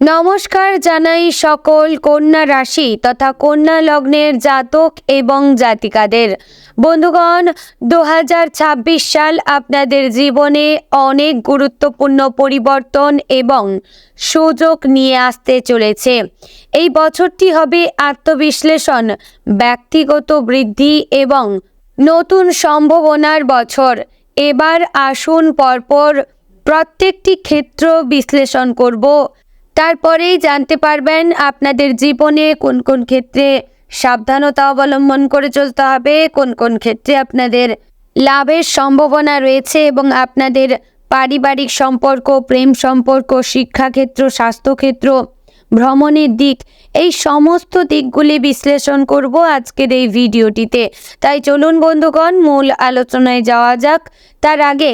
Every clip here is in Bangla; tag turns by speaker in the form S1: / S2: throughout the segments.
S1: নমস্কার জানাই সকল কন্যা রাশি তথা কন্যা লগ্নের জাতক এবং জাতিকাদের। বন্ধুগণ দু হাজার ছাব্বিশ সাল আপনাদের জীবনে অনেক গুরুত্বপূর্ণ পরিবর্তন এবং সুযোগ নিয়ে আসতে চলেছে। এই বছরটি হবে আত্মবিশ্লেষণ, ব্যক্তিগত বৃদ্ধি এবং নতুন সম্ভাবনার বছর। এবার আসুন পরপর প্রত্যেকটি ক্ষেত্র বিশ্লেষণ করব। তারপরেই জানতে পারবেন আপনাদের জীবনে কোন কোন ক্ষেত্রে সাবধানতা অবলম্বন করে চলতে হবে, কোন কোন ক্ষেত্রে আপনাদের লাভের সম্ভাবনা রয়েছে এবং আপনাদের পারিবারিক সম্পর্ক, প্রেম সম্পর্ক, শিক্ষাক্ষেত্র, স্বাস্থ্যক্ষেত্র, ভ্রমণের দিক, এই সমস্ত দিকগুলি বিশ্লেষণ করব আজকের এই ভিডিওটিতে। তাই চলুন বন্ধুগণ, মূল আলোচনায় যাওয়া যাক। তার আগে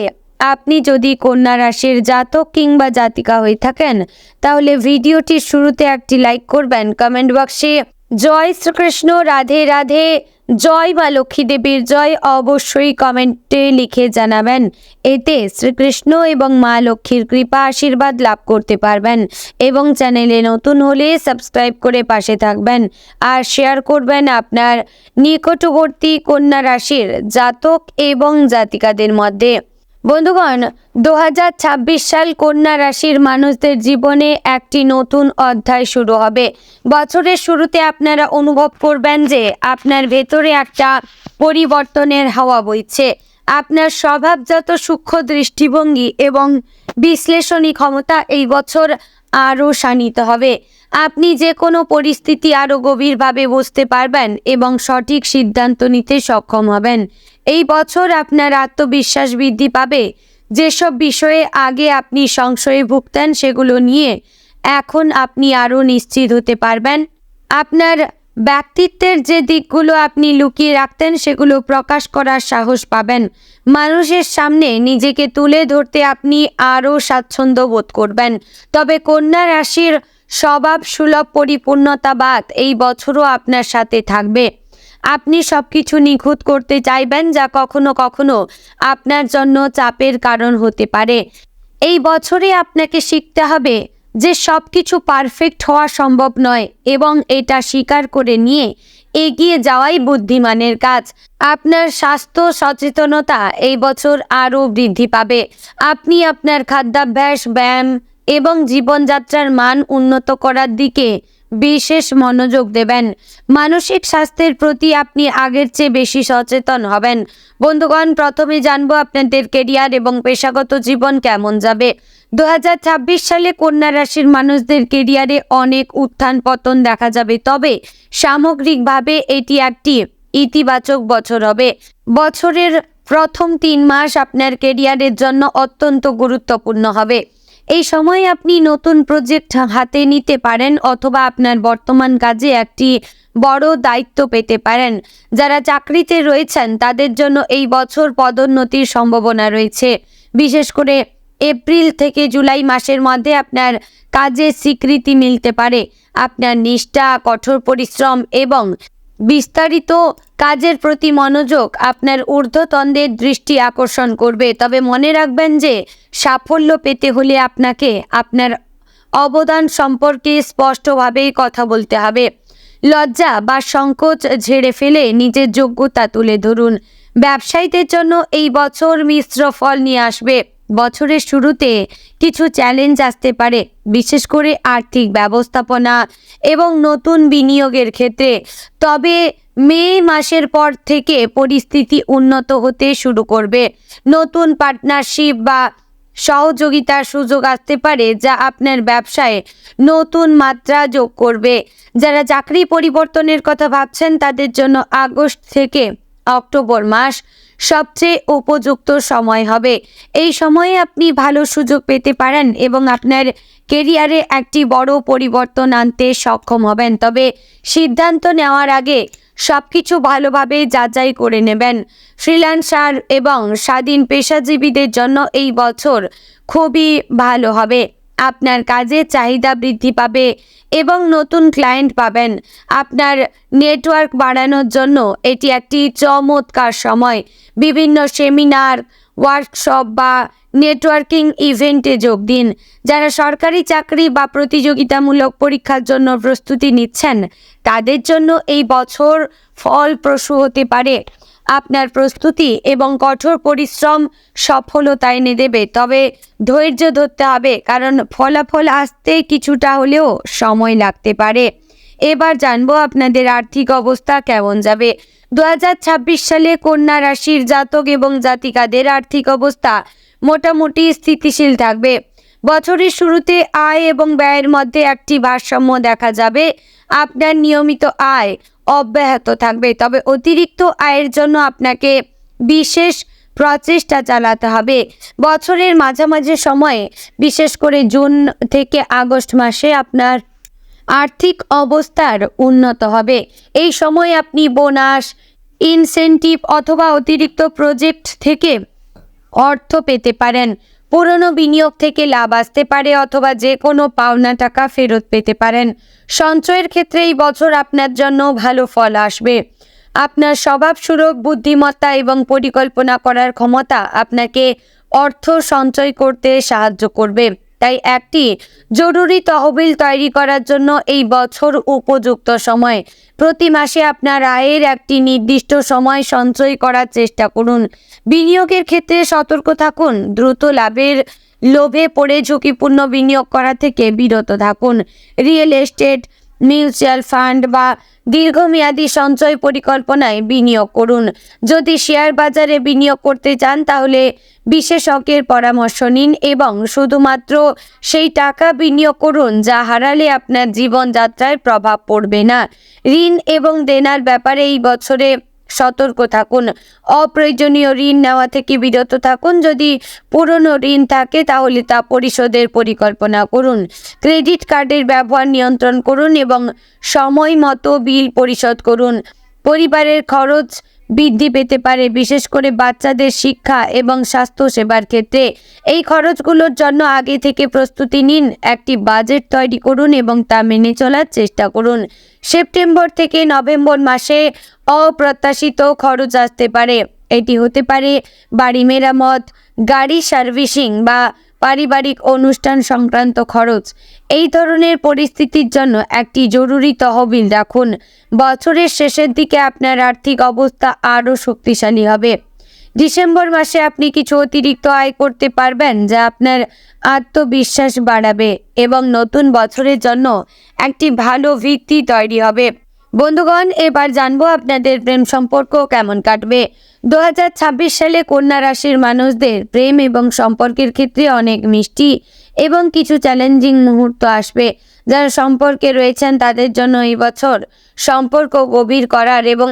S1: আপনি যদি কন্যা রাশির জাতক কিংবা জাতিকা হয়ে থাকেন, তাহলে ভিডিওটির শুরুতে একটি লাইক করবেন। কমেন্ট বক্সে জয় শ্রীকৃষ্ণ, রাধে রাধে, জয় মা লক্ষ্মী দেবীর জয় অবশ্যই কমেন্টে লিখে জানাবেন। এতে শ্রীকৃষ্ণ এবং মা লক্ষ্মীর কৃপা, আশীর্বাদ লাভ করতে পারবেন এবং চ্যানেলে নতুন হলে সাবস্ক্রাইব করে পাশে থাকবেন আর শেয়ার করবেন আপনার নিকটবর্তী কন্যা রাশির জাতক এবং জাতিকাদের মধ্যে। বন্ধুগণ দু হাজার ছাব্বিশ সাল কন্যা রাশির মানুষদের জীবনে একটি নতুন অধ্যায় শুরু হবে। বছরের শুরুতে আপনারা অনুভব করবেন যে আপনার ভেতরে একটা পরিবর্তনের হাওয়া বইছে। আপনার স্বভাবজাত সূক্ষ্ম দৃষ্টিভঙ্গি এবং বিশ্লেষণী ক্ষমতা এই বছর আরও শানিত হবে। আপনি যে কোনো পরিস্থিতি আরও গভীরভাবে বুঝতে পারবেন এবং সঠিক সিদ্ধান্ত নিতে সক্ষম হবেন। এই বছর আপনার আত্মবিশ্বাস বৃদ্ধি পাবে। যেসব বিষয়ে আগে আপনি সংশয়ে ভুগতেন সেগুলো নিয়ে এখন আপনি আরও নিশ্চিত হতে পারবেন। আপনার ব্যক্তিত্বের যে দিকগুলো আপনি লুকিয়ে রাখতেন সেগুলো প্রকাশ করার সাহস পাবেন। মানুষের সামনে নিজেকে তুলে ধরতে আপনি আরও স্বাচ্ছন্দ্য বোধ করবেন। তবে কন্যা রাশির স্বভাব সুলভ পরিপূর্ণতাবাদ এই বছরও আপনার সাথে থাকবে। আপনি সব কিছু নিখুঁত করতে চাইবেন যা কখনো কখনো আপনার জন্য চাপের কারণ হতে পারে। এই বছরে আপনাকে শিখতে হবে যে সব কিছু পারফেক্ট হওয়া সম্ভব নয় এবং এটা স্বীকার করে নিয়ে এগিয়ে যাওয়াই বুদ্ধিমানের কাজ। আপনার স্বাস্থ্য সচেতনতা এই বছর আরও বৃদ্ধি পাবে। আপনি আপনার খাদ্যাভ্যাস, ব্যায়াম এবং জীবনযাত্রার মান উন্নত করার দিকে বিশেষ মনোযোগ দেবেন। মানসিক স্বাস্থ্যের প্রতি আপনি আগের চেয়ে বেশি সচেতন হবেন। বন্ধুগণ, প্রথমে জানব আপনাদের কেরিয়ার এবং পেশাগত জীবন কেমন যাবে। দু হাজার ছাব্বিশ সালে কন্যা রাশির মানুষদের কেরিয়ারে অনেক উত্থান পতন দেখা যাবে। তবে সামগ্রিকভাবে এটি একটি ইতিবাচক বছর হবে। বছরের প্রথম তিন মাস আপনার কেরিয়ারের জন্য অত্যন্ত গুরুত্বপূর্ণ হবে। এই সময় আপনি নতুন প্রজেক্ট হাতে নিতে পারেন অথবা আপনার বর্তমান কাজে একটি বড় দায়িত্ব পেতে পারেন। যারা চাকরিতে রয়েছেন, তাদের জন্য এই বছর পদোন্নতির সম্ভাবনা রয়েছে। বিশেষ করে এপ্রিল থেকে জুলাই মাসের মধ্যে আপনার কাজের স্বীকৃতি মিলতে পারে। আপনার নিষ্ঠা, কঠোর পরিশ্রম এবং বিস্তারিত কাজের প্রতি মনোযোগ আপনার ঊর্ধ্বতনদের দৃষ্টি আকর্ষণ করবে। তবে মনে রাখবেন যে, সাফল্য পেতে হলে আপনাকে আপনার অবদান সম্পর্কে স্পষ্টভাবেই কথা বলতে হবে। লজ্জা বা সংকোচ ঝেড়ে ফেলে নিজের যোগ্যতা তুলে ধরুন। ব্যবসায়ীদের জন্য এই বছর মিশ্র ফল নিয়ে আসবে। বছরের শুরুতে কিছু চ্যালেঞ্জ আসতে পারে, বিশেষ করে আর্থিক ব্যবস্থাপনা এবং নতুন বিনিয়োগের ক্ষেত্রে। তবে মে মাসের পর থেকে পরিস্থিতি উন্নত হতে শুরু করবে। নতুন পার্টনারশিপ বা সহযোগিতার সুযোগ আসতে পারে যা আপনার ব্যবসায় নতুন মাত্রা যোগ করবে। যারা চাকরি পরিবর্তনের কথা ভাবছেন, তাদের জন্য আগস্ট থেকে অক্টোবর মাস সবচেয়ে উপযুক্ত সময় হবে। এই সময়ে আপনি ভালো সুযোগ পেতে পারেন এবং আপনার কেরিয়ারে একটি বড় পরিবর্তন আনতে সক্ষম হবেন। তবে সিদ্ধান্ত নেওয়ার আগে সব কিছু ভালোভাবে যাচাই করে নেবেন। ফ্রিল্যান্সার এবং স্বাধীন পেশাজীবীদের জন্য এই বছর খুবই ভালো হবে। আপনার কাজের চাহিদা বৃদ্ধি পাবে এবং নতুন ক্লায়েন্ট পাবেন। আপনার নেটওয়ার্ক বাড়ানোর জন্য এটি একটি চমৎকার সময়। বিভিন্ন সেমিনার ওয়ার্কশপ বা নেটওয়ার্কিং ইভেন্টে যোগ দিন। যারা সরকারি চাকরি বা প্রতিযোগিতামূলক পরীক্ষার জন্য প্রস্তুতি নিচ্ছেন, তাদের জন্য এই বছর ফলপ্রসূ হতে পারে। আপনার প্রস্তুতি এবং কঠোর পরিশ্রম সফলতা এনে দেবে। তবে ধৈর্য ধরতে হবে, কারণ ফলাফল আসতে কিছুটা হলেও সময় লাগতে পারে। এবার জানব আপনাদের আর্থিক অবস্থা কেমন যাবে। দু হাজার ছাব্বিশ সালে কন্যা রাশির জাতক এবং জাতিকাদের আর্থিক অবস্থা মোটামুটি স্থিতিশীল থাকবে। বছরের শুরুতে আয় এবং ব্যয়ের মধ্যে একটি ভারসাম্য দেখা যাবে। আপনার নিয়মিত আয় অব্যাহত থাকবে। তবে অতিরিক্ত আয়ের জন্য আপনাকে বিশেষ প্রচেষ্টা চালাতে হবে। বছরের মাঝামাঝি সময়ে, বিশেষ করে জুন থেকে আগস্ট মাসে আপনার আর্থিক অবস্থার উন্নত হবে। এই সময় আপনি বোনাস ইনসেন্টিভ অথবা অতিরিক্ত প্রজেক্ট থেকে অর্থ পেতে পারেন। পুরনো বিনিয়োগ থেকে লাভ আসতে পারে অথবা যে কোনো পাওনা টাকা ফেরত পেতে পারেন। সঞ্চয়ের ক্ষেত্রে এই বছর আপনার জন্য ভালো ফল আসবে। আপনার স্বভাব সুরক বুদ্ধিমত্তা এবং পরিকল্পনা করার ক্ষমতা আপনাকে অর্থ সঞ্চয় করতে সাহায্য করবে। তাই একটি জরুরি তহবিল তৈরি করার জন্য এই বছর উপযুক্ত সময়। প্রতি মাসে আপনার আয়ের একটি নির্দিষ্ট সময় সঞ্চয় করার চেষ্টা করুন। বিনিয়োগের ক্ষেত্রে সতর্ক থাকুন। দ্রুত লাভের লোভে পড়ে ঝুঁকিপূর্ণ বিনিয়োগ করা থেকে বিরত থাকুন। রিয়েল এস্টেট, মিউচুয়াল ফান্ড বা দীর্ঘমেয়াদী সঞ্চয় পরিকল্পনায় বিনিয়োগ করুন। যদি শেয়ার বাজারে বিনিয়োগ করতে চান তাহলে বিশেষজ্ঞের পরামর্শ নিন এবং শুধুমাত্র সেই টাকা বিনিয়োগ করুন যা হারালে আপনার জীবনযাত্রায় প্রভাব পড়বে না। ঋণ এবং দেনার ব্যাপারে এই বছরে সতর্ক থাকুন। অপ্রয়োজনীয় ঋণ নেওয়া থেকে বিরত থাকুন। যদি পুরনো ঋণ থাকে তাহলে তা পরিশোধের পরিকল্পনা করুন। ক্রেডিট কার্ডের ব্যবহার নিয়ন্ত্রণ করুন এবং সময় মতো বিল পরিশোধ করুন। পরিবারের খরচ বৃদ্ধি পেতে পারে, বিশেষ করে বাচ্চাদের শিক্ষা এবং স্বাস্থ্য সেবার ক্ষেত্রে। এই খরচগুলোর জন্য আগে থেকে প্রস্তুতি নিন, একটি বাজেট তৈরি করুন এবং তা মেনে চলার চেষ্টা করুন। সেপ্টেম্বর থেকে নভেম্বর মাসে অপ্রত্যাশিত খরচ আসতে পারে। এটি হতে পারে বাড়ি মেরামত, গাড়ি সার্ভিসিং বা পারিবারিক অনুষ্ঠান সংক্রান্ত খরচ। এই ধরনের পরিস্থিতির জন্য একটি জরুরি তহবিল রাখুন। বছরের শেষের দিকে আপনার আর্থিক অবস্থা আরও শক্তিশালী হবে। ডিসেম্বর মাসে আপনি কিছু অতিরিক্ত আয় করতে পারবেন, যা আপনার আত্মবিশ্বাস বাড়াবে এবং নতুন বছরের জন্য একটি ভালো ভিত্তি তৈরি হবে। বন্ধুগণ, এবার জানব আপনাদের প্রেম সম্পর্ক কেমন কাটবে। দু হাজার ছাব্বিশ সালে কন্যা রাশির মানুষদের প্রেম এবং সম্পর্কের ক্ষেত্রে অনেক মিষ্টি এবং কিছু চ্যালেঞ্জিং মুহূর্ত আসবে। যারা সম্পর্কে রয়েছেন, তাদের জন্য এই বছর সম্পর্ক গভীর করার এবং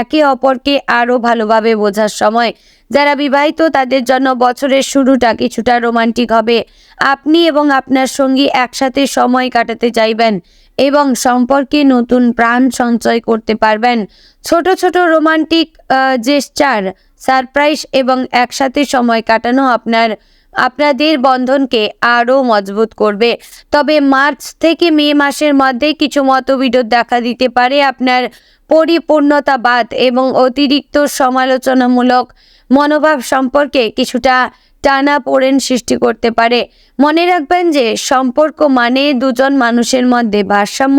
S1: একে অপরকে আরও ভালোভাবে বোঝার সময়। যারা বিবাহিত, তাদের জন্য বছরের শুরুটা কিছুটা রোমান্টিক হবে। আপনি এবং আপনার সঙ্গী একসাথে সময় কাটাতে চাইবেন। এবং সম্পর্কে নতুন প্রাণ সঞ্চয় করতে পারবেন। ছোট ছোট রোমান্টিক জেস্টার, সারপ্রাইজ এবং একসাথে সময় কাটানো আপনার, আপনাদের বন্ধনকে আরও মজবুত করবে। তবে মার্চ থেকে মে মাসের মধ্যে কিছু মতবিরোধ দেখা দিতে পারে আপনার পরিপূর্ণতাবাদ এবং অতিরিক্ত সমালোচনামূলক মনোভাব সম্পর্কে কিছুটা টানা পোড়েন সৃষ্টি করতে পারে। মনে রাখবেন যে সম্পর্ক মানে দুজন মানুষের মধ্যে ভারসাম্য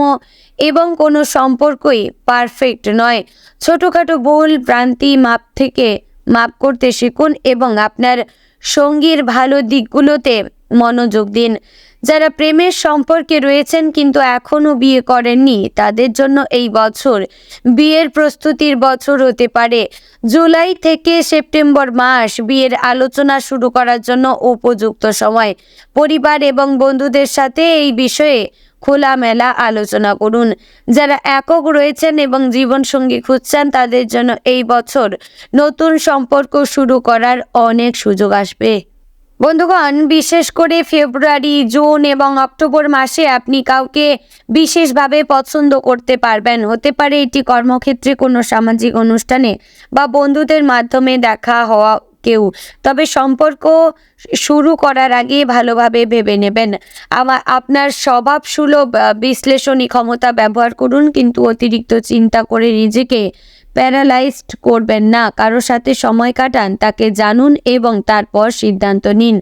S1: এবং কোনো সম্পর্কই পারফেক্ট নয়। ছোটোখাটো ভুল প্রান্তি মাপ থেকে মাপ করতে শিখুন এবং আপনার সঙ্গীর ভালো দিকগুলোতে মনোযোগ দিন। যারা প্রেমের সম্পর্কে রয়েছেন কিন্তু এখনও বিয়ে করেননি, তাদের জন্য এই বছর বিয়ের প্রস্তুতির বছর হতে পারে। জুলাই থেকে সেপ্টেম্বর মাস বিয়ের আলোচনা শুরু করার জন্য উপযুক্ত সময়। পরিবার এবং বন্ধুদের সাথে এই বিষয়ে খোলামেলা আলোচনা করুন। যারা একক রয়েছেন এবং জীবনসঙ্গী খুঁজছেন, তাদের জন্য এই বছর নতুন সম্পর্ক শুরু করার অনেক সুযোগ আসবে। বন্ধুগণ, বিশেষ করে ফেব্রুয়ারি, জুন এবং অক্টোবর মাসে আপনি কাউকে বিশেষভাবে পছন্দ করতে পারবেন। হতে পারে এটি কর্মক্ষেত্রে কোনো সামাজিক অনুষ্ঠানে বা বন্ধুদের মাধ্যমে দেখা হওয়া কেউ। তবে সম্পর্ক শুরু করার আগে ভালোভাবে ভেবে নেবেন। আমার আপনার স্বভাব সুলভ বিশ্লেষণী ক্ষমতা ব্যবহার করুন, কিন্তু অতিরিক্ত চিন্তা করে নিজেকে প্যারালাইজড করবেন না। কারোর সাথে সময় কাটান, তাকে জানুন এবং তারপর সিদ্ধান্ত নিন।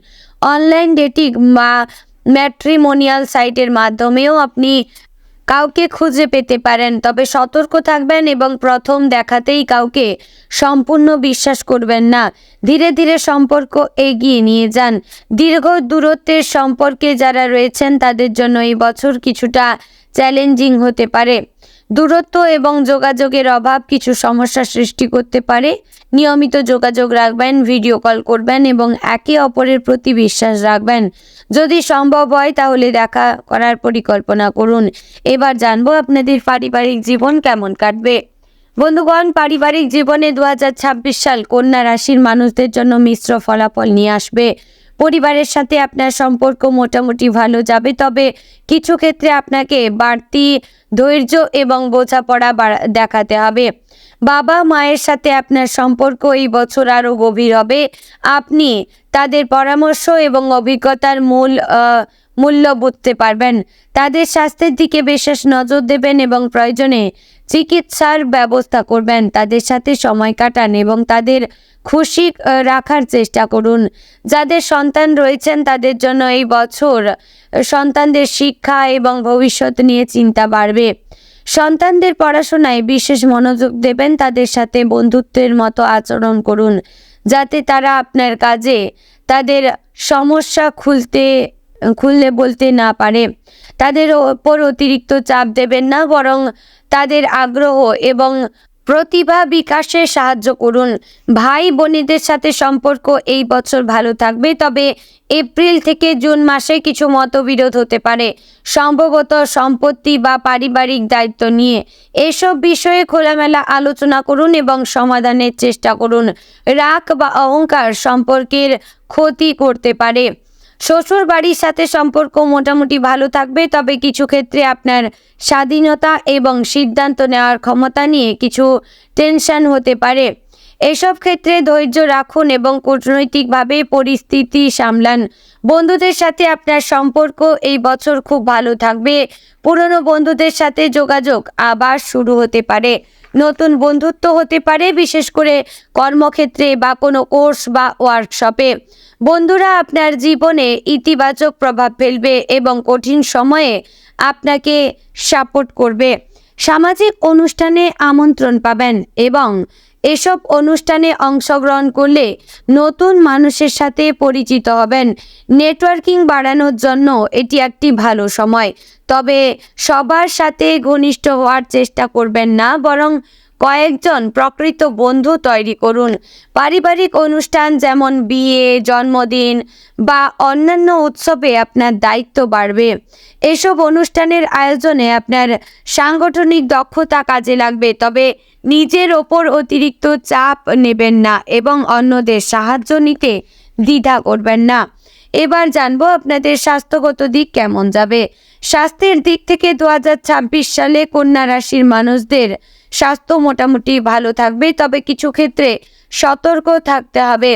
S1: অনলাইন ডেটিং বা ম্যাট্রিমোনিয়াল সাইটের মাধ্যমেও আপনি কাউকে খুঁজে পেতে পারেন, তবে সতর্ক থাকবেন এবং প্রথম দেখাতেই কাউকে সম্পূর্ণ বিশ্বাস করবেন না। ধীরে ধীরে সম্পর্ক এগিয়ে নিয়ে যান। দীর্ঘ দূরত্বের সম্পর্কে যারা রয়েছেন, তাদের জন্য এই বছর কিছুটা চ্যালেঞ্জিং হতে পারে। দূরত্ব এবং যোগাযোগের অভাব কিছু সমস্যা সৃষ্টি করতে পারে। নিয়মিত যোগাযোগ রাখবেন, ভিডিও কল করবেন এবং একে অপরের প্রতি বিশ্বাস রাখবেন। যদি সম্ভব হয় তাহলে দেখা করার পরিকল্পনা করুন। এবার জানব আপনাদের পারিবারিক জীবন কেমন কাটবে। বন্ধুগণ, পারিবারিক জীবনে দু হাজার ছাব্বিশ সাল কন্যা রাশির মানুষদের জন্য মিশ্র ফলাফল নিয়ে আসবে। পরিবারের সাথে আপনার সম্পর্ক মোটামুটি ভালো যাবে। তবে কিছু ক্ষেত্রে আপনাকে বাড়তি ধৈর্য এবং বোঝাপড়া দেখাতে হবে। বাবা মায়ের সাথে আপনার সম্পর্ক এই বছর আরও গভীর হবে। আপনি তাদের পরামর্শ এবং অভিজ্ঞতার মূল মূল্য বুঝতে পারবেন। তাদের স্বাস্থ্যের দিকে বিশেষ নজর দেবেন এবং প্রয়োজনে চিকিৎসার ব্যবস্থা করবেন। তাদের সাথে সময় কাটান এবং তাদের খুশি রাখার চেষ্টা করুন। যাদের সন্তান রয়েছেন, তাদের জন্য এই বছর সন্তানদের শিক্ষা এবং ভবিষ্যৎ নিয়ে চিন্তা বাড়বে। সন্তানদের পড়াশোনায় বিশেষ মনোযোগ দেবেন, তাদের সাথে বন্ধুত্বের মতো আচরণ করুন, যাতে তারা আপনার কাজে তাদের সমস্যা খুলতে, খুললে বলতে না পারে। তাদের ওপর অতিরিক্ত চাপ দেবেন না, বরং তাদের আগ্রহ এবং প্রতিভা বিকাশে সাহায্য করুন। ভাই বোনেদের সাথে সম্পর্ক এই বছর ভালো থাকবে, তবে এপ্রিল থেকে জুন মাসে কিছু মতবিরোধ হতে পারে। সম্ভবত সম্পত্তি বা পারিবারিক দায়িত্ব নিয়ে। এসব বিষয়ে খোলামেলা আলোচনা করুন এবং সমাধানের চেষ্টা করুন। রাগ বা অহংকার সম্পর্কের ক্ষতি করতে পারে। শ্বশুর বাড়ির সাথে সম্পর্ক মোটামুটি ভালো থাকবে, তবে কিছু ক্ষেত্রে আপনার স্বাধীনতা এবং সিদ্ধান্ত নেওয়ার ক্ষমতা নিয়ে কিছু টেনশন হতে পারে। এসব ক্ষেত্রে ধৈর্য রাখুন এবং কূটনৈতিকভাবে পরিস্থিতি সামলান। বন্ধুদের সাথে আপনার সম্পর্ক এই বছর খুব ভালো থাকবে। পুরনো বন্ধুদের সাথে যোগাযোগ আবার শুরু হতে পারে। নতুন বন্ধুত্ব হতে পারে, বিশেষ করে কর্মক্ষেত্রে বা কোনো কোর্স বা ওয়ার্কশপে। বন্ধুরা, আপনার জীবনে ইতিবাচক প্রভাব ফেলবে এবং কঠিন সময়ে আপনাকে সাপোর্ট করবে। সামাজিক অনুষ্ঠানে আমন্ত্রণ পাবেন এবং এসব অনুষ্ঠানে অংশগ্রহণ করলে নতুন মানুষের সাথে পরিচিত হবেন। নেটওয়ার্কিং বাড়ানোর জন্য এটি একটি ভালো সময়। তবে সবার সাথে ঘনিষ্ঠ হওয়ার চেষ্টা করবেন না, বরং কয়েকজন প্রকৃত বন্ধু তৈরি করুন। পারিবারিক অনুষ্ঠান যেমন বিয়ে, জন্মদিন বা অন্যান্য উৎসবে আপনার দায়িত্ব বাড়বে। এসব অনুষ্ঠানের আয়োজনে আপনার সাংগঠনিক দক্ষতা কাজে লাগবে, তবে নিজের ওপর অতিরিক্ত চাপ নেবেন না এবং অন্যদের সাহায্য নিতে দ্বিধা করবেন না। এবার জানব আপনাদের স্বাস্থ্যগত দিক কেমন যাবে। স্বাস্থ্যের দিক থেকে দু হাজার ছাব্বিশ সালে কন্যা রাশির মানুষদের স্বাস্থ্য মোটামুটি ভালো থাকবে, তবে কিছু ক্ষেত্রে সতর্ক থাকতে হবে।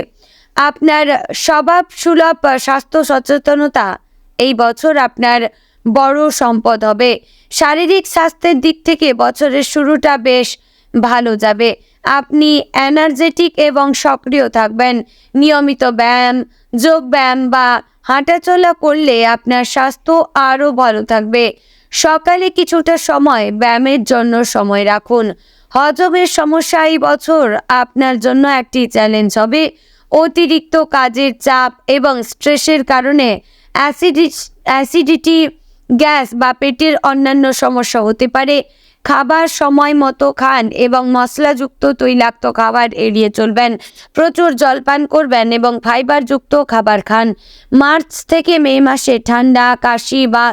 S1: আপনার স্বভাব সুলভ স্বাস্থ্য সচেতনতা এই বছর আপনার বড় সম্পদ হবে। শারীরিক স্বাস্থ্যের দিক থেকে বছরের শুরুটা বেশ ভালো যাবে। আপনি এনার্জেটিক এবং সক্রিয় থাকবেন। নিয়মিত ব্যায়াম, যোগ ব্যায়াম বা হাঁটাচলা করলে আপনার স্বাস্থ্য আরও ভালো থাকবে। সকালে কিছুটা সময় ব্যায়ামের জন্য সময় রাখুন। হজমের সমস্যা এই বছর আপনার জন্য একটি চ্যালেঞ্জ হবে। অতিরিক্ত কাজের চাপ এবং স্ট্রেসের কারণে অ্যাসিডি অ্যাসিডিটি গ্যাস বা পেটের অন্যান্য সমস্যা হতে পারে। খাবার সময় মতো খান এবং মশলাযুক্ত তৈলাক্ত খাবার এড়িয়ে চলবেন। প্রচুর জলপান করবেন এবং ফাইবারযুক্ত খাবার খান। মার্চ থেকে মে মাসে ঠান্ডা, কাশি বা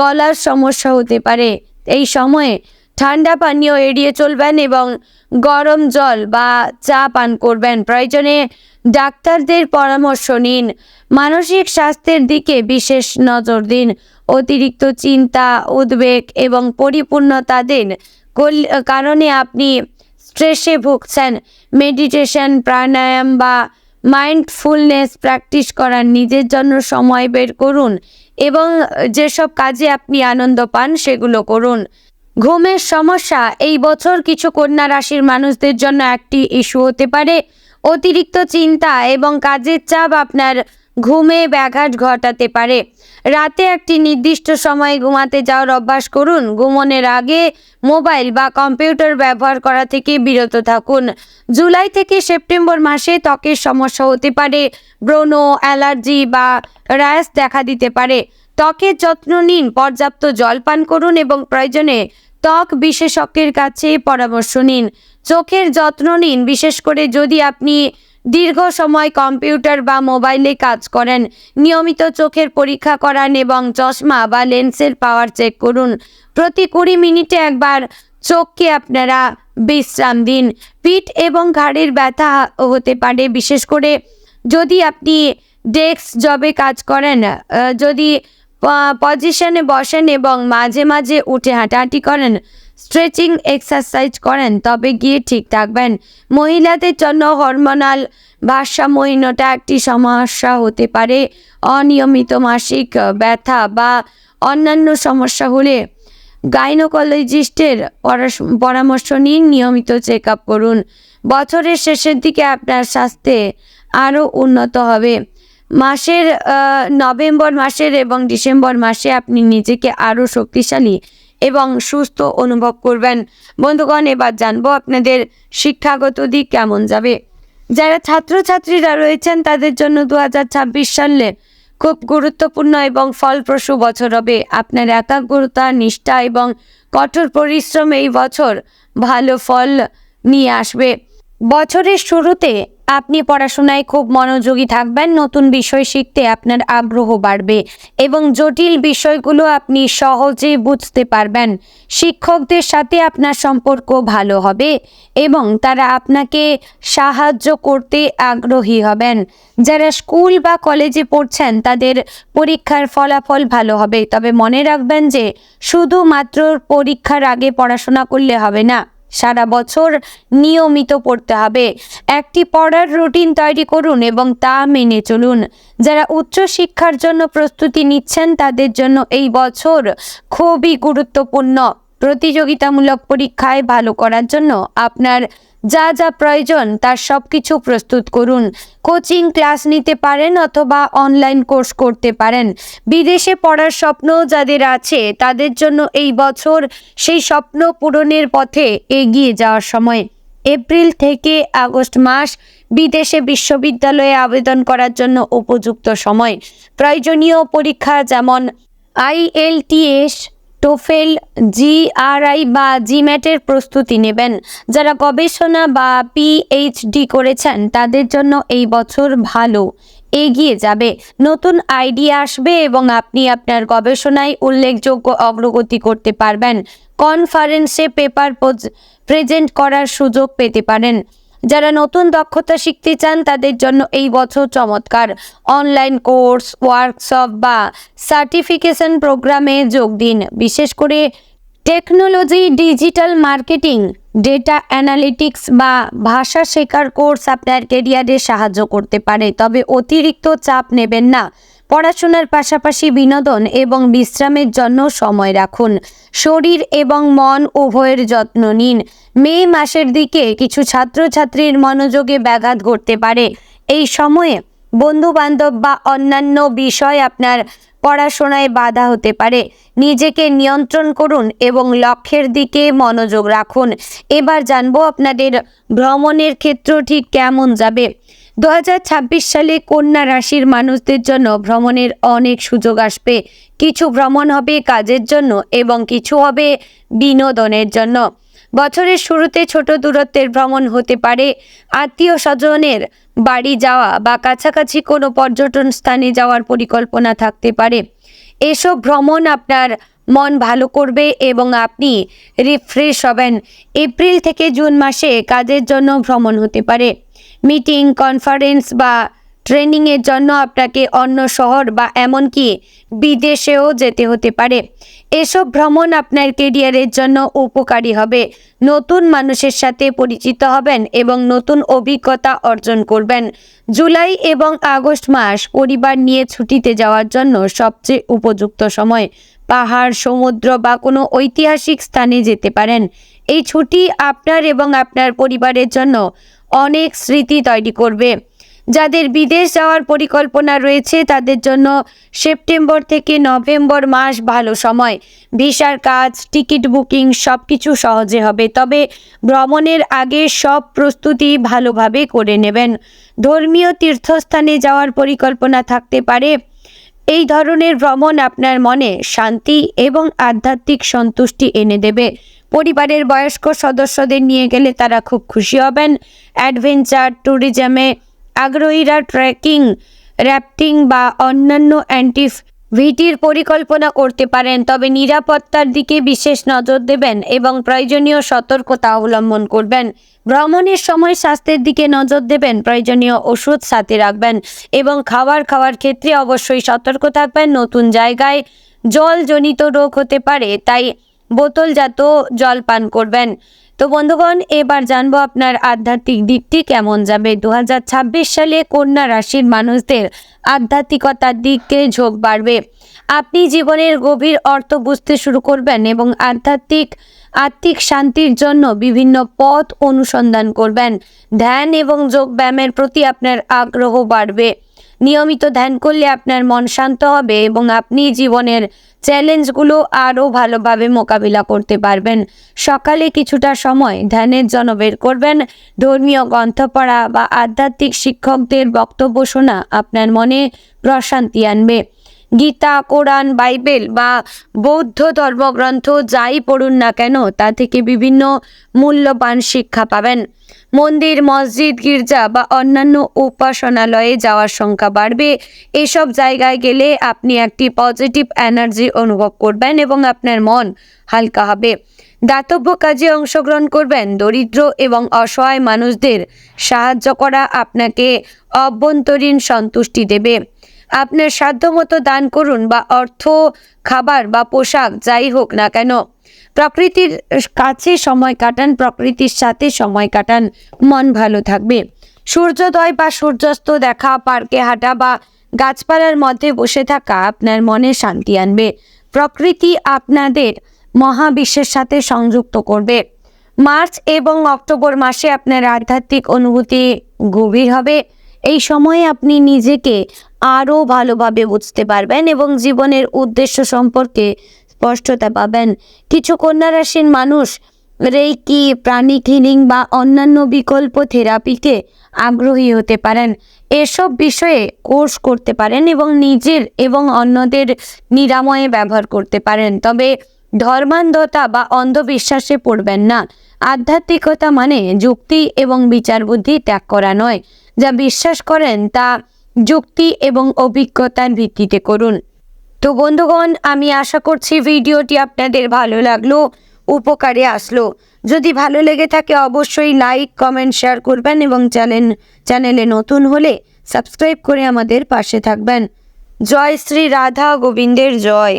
S1: গলার সমস্যা হতে পারে। এই সময়ে ঠান্ডা পানীয় এড়িয়ে চলবেন এবং গরম জল বা চা পান করবেন। প্রয়োজনে ডাক্তারদের পরামর্শ নিন। মানসিক স্বাস্থ্যের দিকে বিশেষ নজর দিন। অতিরিক্ত চিন্তা, উদ্বেগ এবং পরিপূর্ণতা দিন। কারণে আপনি স্ট্রেসে ভুগছেন। মেডিটেশন প্রাণায়াম বা মাইন্ডফুলনেস প্র্যাকটিস করার নিজের জন্য সময় বের করুন এবং যেসব কাজে আপনি আনন্দ পান সেগুলো করুন। ঘুমের সমস্যা, এই বছর কিছু কন্যা রাশির মানুষদের জন্য একটি ইস্যু হতে পারে। অতিরিক্ত চিন্তা এবং কাজের চাপ আপনার ঘুমে ব্যাঘাত ঘটাতে পারে। রাতে একটি নির্দিষ্ট সময়ে ঘুমাতে যাওয়ার অভ্যাস করুন। ঘুমনের আগে মোবাইল বা কম্পিউটার ব্যবহার করা থেকে বিরত থাকুন। জুলাই থেকে সেপ্টেম্বর মাসে ত্বকের সমস্যা হতে পারে, ব্রণ, অ্যালার্জি বা র্যাশ দেখা দিতে পারে। ত্বকের যত্ন নিন, পর্যাপ্ত জল পান করুন এবং প্রয়োজনে ত্বক বিশেষজ্ঞের কাছে পরামর্শ নিন। চোখের যত্ন নিন, বিশেষ করে যদি আপনি দীর্ঘ সময় কম্পিউটার বা মোবাইলে কাজ করেন। নিয়মিত চোখের পরীক্ষা করান এবং চশমা বা লেন্সের পাওয়ার চেক করুন। প্রতি কুড়ি মিনিটে একবার চোখকে আপনারা বিশ্রাম দিন। পিঠ এবং ঘাড়ের ব্যথা হতে পারে, বিশেষ করে যদি আপনি ডেস্ক জবে কাজ করেন যদি পজিশনে বসেন এবং মাঝে মাঝে উঠে হাঁটাহাঁটি করেন স্ট্রেচিং এক্সারসাইজ করেন, তবে গিয়ে ঠিক থাকবেন। মহিলাদের জন্য হরমোনাল ভারসাম্যহীনতা একটি সমস্যা হতে পারে। অনিয়মিত মাসিক ব্যথা বা অন্যান্য সমস্যা হলে গাইনোকোলজিস্টের পরামর্শ নিন, নিয়মিত চেক আপ করুন। বছরের শেষের দিকে আপনার স্বাস্থ্যে আরও উন্নত হবে। মাসের নভেম্বর মাসের এবং ডিসেম্বর মাসে আপনি নিজেকে আরও শক্তিশালী এবং সুস্থ অনুভব করবেন। বন্ধুগণ, এবার জানব আপনাদের শিক্ষাগত দিক কেমন যাবে। যারা ছাত্রছাত্রীরা রয়েছেন, তাদের জন্য দু হাজার ছাব্বিশ সালে খুব গুরুত্বপূর্ণ এবং ফলপ্রসূ বছর হবে। আপনার একাগ্রতা, নিষ্ঠা এবং কঠোর পরিশ্রম এই বছর ভালো ফল নিয়ে আসবে। বছরের শুরুতে আপনি পড়াশোনায় খুব মনোযোগী থাকবেন, নতুন বিষয় শিখতে আপনার আগ্রহ বাড়বে এবং জটিল বিষয়গুলো আপনি সহজে বুঝতে পারবেন। শিক্ষকদের সাথে আপনার সম্পর্ক ভালো হবে এবং তারা আপনাকে সাহায্য করতে আগ্রহী হবেন। যারা স্কুল বা কলেজে পড়ছেন, তাদের পরীক্ষার ফলাফল ভালো হবে। তবে মনে রাখবেন যে শুধুমাত্র পরীক্ষার আগে পড়াশোনা করলে হবে না। সারা বছর নিয়মিত পড়তে হবে। একটি পড়ার রুটিন তৈরি করুন এবং তা মেনে চলুন। যারা উচ্চ শিক্ষার জন্য প্রস্তুতি নিচ্ছেন, তাদের জন্য এই বছর খুবই গুরুত্বপূর্ণ। প্রতিযোগিতামূলক পরীক্ষায় ভালো করার জন্য আপনার যা যা প্রয়োজন তার সব কিছু প্রস্তুত করুন। কোচিং ক্লাস নিতে পারেন অথবা অনলাইন কোর্স করতে পারেন। বিদেশে পড়ার স্বপ্ন যাদের আছে, তাদের জন্য এই বছর সেই স্বপ্ন পূরণের পথে এগিয়ে যাওয়ার সময়। এপ্রিল থেকে আগস্ট মাস বিদেশে বিশ্ববিদ্যালয়ে আবেদন করার জন্য উপযুক্ত সময়। প্রয়োজনীয় পরীক্ষা যেমন আইএলটিএস টোফেল, জিআরআই বা জিম্যাটের প্রস্তুতি নেবেন। যারা গবেষণা বা পিএইচডি করেছেন, তাদের জন্য এই বছর ভালো। এগিয়ে যাবে। নতুন আইডিয়া আসবে এবং আপনি আপনার গবেষণায় উল্লেখযোগ্য অগ্রগতি করতে পারবেন। কনফারেন্সে পেপার প্রেজেন্ট করার সুযোগ পেতে পারেন। যারা নতুন দক্ষতা শিখতে চান, তাদের জন্য এই বছর চমৎকার। অনলাইন কোর্স ওয়ার্কশপ বা সার্টিফিকেশন প্রোগ্রামে যোগ দিন। বিশেষ করে technology digital marketing data analytics বা ভাষা শেখার কোর্স আপনার কেরিয়ারে সাহায্য করতে পারে। তবে অতিরিক্ত চাপ নেবেন না। পড়াশোনার পাশাপাশি বিনোদন এবং বিশ্রামের জন্য সময় রাখুন। শরীর এবং মন উভয়ের যত্ন নিন। মে মাসের দিকে কিছু ছাত্রছাত্রীর মনোযোগে ব্যাঘাত ঘটতে পারে। এই সময়ে বন্ধু বান্ধব বা অন্যান্য বিষয় আপনার পড়াশোনায় বাধা হতে পারে। নিজেকে নিয়ন্ত্রণ করুন এবং লক্ষ্যের দিকে মনোযোগ রাখুন। এবার জানব আপনাদের ভ্রমণের ক্ষেত্র ঠিক কেমন যাবে। দু হাজার ছাব্বিশ সালে কন্যা রাশির মানুষদের জন্য ভ্রমণের অনেক সুযোগ আসবে। কিছু ভ্রমণ হবে কাজের জন্য এবং কিছু হবে বিনোদনের জন্য। বছরের শুরুতে ছোট দূরত্বের ভ্রমণ হতে পারে। আত্মীয় স্বজনের বাড়ি যাওয়া বা কাছাকাছি কোনো পর্যটন স্থানে যাওয়ার পরিকল্পনা থাকতে পারে। এসব ভ্রমণ আপনার মন ভালো করবে এবং আপনি রিফ্রেশ হবেন। এপ্রিল থেকে জুন মাসে কাজের জন্য ভ্রমণ হতে পারে। মিটিং, কনফারেন্স বা ট্রেনিংয়ের জন্য আপনাকে অন্য শহর বা এমনকি বিদেশেও যেতে হতে পারে। এসব ভ্রমণ আপনার কেরিয়ারের জন্য উপকারী হবে। নতুন মানুষের সাথে পরিচিত হবেন এবং নতুন অভিজ্ঞতা অর্জন করবেন। জুলাই এবং আগস্ট মাস পরিবার নিয়ে ছুটিতে যাওয়ার জন্য সবচেয়ে উপযুক্ত সময়। পাহাড়, সমুদ্র বা কোনো ঐতিহাসিক স্থানে যেতে পারেন। এই ছুটি আপনার এবং আপনার পরিবারের জন্য অনেক স্মৃতি তৈরি করবে। যাদের বিদেশ যাওয়ার পরিকল্পনা রয়েছে, তাদের জন্য সেপ্টেম্বর থেকে নভেম্বর মাস ভালো সময়। ভিসার কাজ, টিকিট বুকিং সব কিছু সহজে হবে, তবে ভ্রমণের আগে সব প্রস্তুতি ভালোভাবে করে নেবেন। ধর্মীয় তীর্থস্থানে যাওয়ার পরিকল্পনা থাকতে পারে। এই ধরনের ভ্রমণ আপনার মনে শান্তি এবং আধ্যাত্মিক সন্তুষ্টি এনে দেবে। পরিবারের বয়স্ক সদস্যদের নিয়ে গেলে তারা খুব খুশি হবেন। অ্যাডভেঞ্চার, ট্যুরিজমে আগ্রহীরা ট্রেকিং, র্যাফটিং বা অন্যান্য অ্যান্টিফ ভিটির পরিকল্পনা করতে পারেন, তবে নিরাপত্তার দিকে বিশেষ নজর দেবেন এবং প্রয়োজনীয় সতর্কতা অবলম্বন করবেন। ভ্রমণের সময় স্বাস্থ্যের দিকে নজর দেবেন, প্রয়োজনীয় ওষুধ সাথে রাখবেন এবং খাবার খাওয়ার ক্ষেত্রে অবশ্যই সতর্ক থাকবেন। নতুন জায়গায় জলজনিত রোগ হতে পারে, তাই বোতলজাত জল পান করবেন। তো বন্ধুগণ, এবার জানব আপনার আধ্যাত্মিক দিকটি কেমন যাবে? দু হাজার ছাব্বিশ সালে কন্যা রাশির মানুষদের আধ্যাত্মিকতার দিকে ঝোঁক বাড়বে। আপনি জীবনের গভীর অর্থ বুঝতে শুরু করবেন এবং আধ্যাত্মিক, আত্মিক শান্তির জন্য বিভিন্ন পথ অনুসন্ধান করবেন। ধ্যান এবং যোগ ব্যায়ামের প্রতি আপনার আগ্রহ বাড়বে। নিয়মিত ধ্যান করলে আপনার মন শান্ত হবে এবং আপনি জীবনের চ্যালেঞ্জগুলো আরও ভালোভাবে মোকাবিলা করতে পারবেন। সকালে কিছুটা সময় ধ্যানের জন্য বের করবেন। ধর্মীয় গ্রন্থ পড়া বা আধ্যাত্মিক শিক্ষকদের বক্তব্য শোনা আপনার মনে প্রশান্তি আনবে। গীতা, কোরআন, বাইবেল বা বৌদ্ধ ধর্মগ্রন্থ যাই পড়ুন না কেন, তা থেকে বিভিন্ন মূল্যবান শিক্ষা পাবেন। মন্দির, মসজিদ, গির্জা বা অন্যান্য উপাসনালয়ে যাওয়ার সংখ্যা বাড়বে। এসব জায়গায় গেলে আপনি একটি পজিটিভ এনার্জি অনুভব করবেন এবং আপনার মন হালকা হবে। দাতব্য কাজে অংশগ্রহণ করবেন। দরিদ্র এবং অসহায় মানুষদের সাহায্য করা আপনাকে অভ্যন্তরীণ সন্তুষ্টি দেবে। আপনার সাধ্যমতো দান করুন বা অর্থ, খাবার বা পোশাক যাই হোক না কেন। প্রকৃতির কাছে সময় কাটান, প্রকৃতির সাথে সময় কাটান, মন ভালো থাকবে। সূর্যোদয় বা সূর্যাস্ত দেখা, পার্কে হাঁটা বা গাছপালার মধ্যে বসে থাকা আপনার মনে শান্তি আনবে। প্রকৃতি আপনাদের মহাবিশ্বের সাথে সংযুক্ত করবে। মার্চ এবং অক্টোবর মাসে আপনার আধ্যাত্মিক অনুভূতি গভীর হবে। এই সময়ে আপনি নিজেকে আরও ভালোভাবে বুঝতে পারবেন এবং জীবনের উদ্দেশ্য সম্পর্কে স্পষ্টতা পাবেন। কিছু কন্যা রাশির মানুষ রেইকি প্রাণিক হিলিং বা অন্যান্য বিকল্প থেরাপিতে আগ্রহী হতে পারেন। এসব বিষয়ে কোর্স করতে পারেন এবং নিজের এবং অন্যদের নিরাময়ে ব্যবহার করতে পারেন। তবে ধর্মান্ধতা বা অন্ধবিশ্বাসে পড়বেন না। আধ্যাত্মিকতা মানে যুক্তি এবং বিচার বুদ্ধি ত্যাগ করা নয়। যা বিশ্বাস করেন তা যুক্তি এবং অভিজ্ঞতার ভিত্তিতে করুন। তো বন্ধুগণ, আমি আশা করছি ভিডিওটি আপনাদের ভালো লাগল, উপকারে আসলো। যদি ভালো লেগে থাকে অবশ্যই লাইক, কমেন্ট, শেয়ার করবেন এবং চ্যানেল, চ্যানেলে নতুন হলে সাবস্ক্রাইব করে আমাদের পাশে থাকবেন। জয় শ্রী রাধা গোবিন্দের জয়।